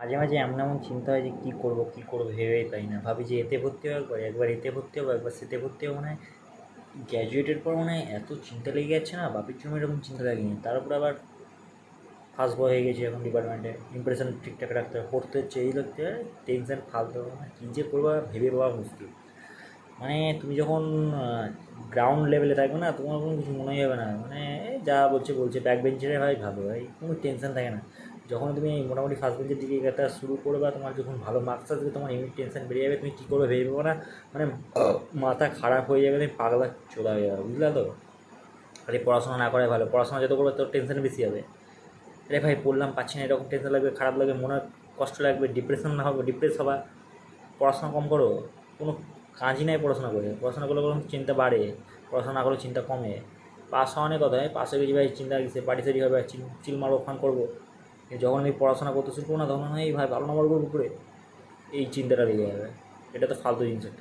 মাঝে মাঝে এমন এমন চিন্তা হয় যে কী করব কী করব, ভেবেই পাই না। ভাবি যে এতে ভর্তি হব একবার একবার এতে ভর্তি হব, একবার সেতে ভর্তি হব মানে গ্র্যাজুয়েটের পর মানে এত চিন্তা লেগে যাচ্ছে না, বাপির জন্য এরকম চিন্তা লাগেনি। তার উপর আবার ফার্স্ট বয় হয়ে গেছে এখন ডিপার্টমেন্টে ইমপ্রেশন ঠিকঠাক রাখতে হবে পড়তে হচ্ছে, এই লাগতে হয় টেনশন ফালতে হবে না কী যে করবা ভেবে পাওয়া মুশকিল। মানে তুমি যখন গ্রাউন্ড লেভেলে থাকবে না, তোমার কোনো কিছু মনেই হবে না। মানে যা বলছে বলছে ব্যাক বেঞ্চের ভাই ভালো ভাই কোনো টেনশন থাকে না। যখন তুমি মোটামুটি ফার্স্ট বেঞ্চের দিকে এগাতে শুরু করবে, তোমার যখন ভালো মার্কস আসবে, তোমার এমনি টেনশন বেড়ে যাবে, তুমি কী করবে ভেবে না? মানে মাথা খারাপ হয়ে যাবে, তুমি পাগলা চলে যাবে, বুঝলা তো? আরে পড়াশোনা না করাই ভালো, পড়াশোনা যত করবে তোর টেনশন বেশি হবে। আরে ভাই, পড়লাম, পাচ্ছি না, এরকম টেনশন লাগবে, খারাপ লাগবে, মনে কষ্ট লাগবে ডিপ্রেশন না হবে ডিপ্রেস হবা। পড়াশোনা কম করো, কোনো কাজই নাই পড়াশোনা করে। পড়াশোনা করলে কোনো চিন্তা বাড়ে, পড়াশোনা করলে চিন্তা কমে। পাস হওয়া নিয়ে কথা হয় হয়ে গেছি ভাই, চিন্তা গেছে বাড়ি সারি হবে, চিল মারবো ফান করব। যখন আমি পড়াশোনা করতে শুরু না, তখন হয় ভাই ভালো নম্বর করব করে এই চিন্তাটা লেগে যাবে। এটা তো ফালতু জিনিস একটা।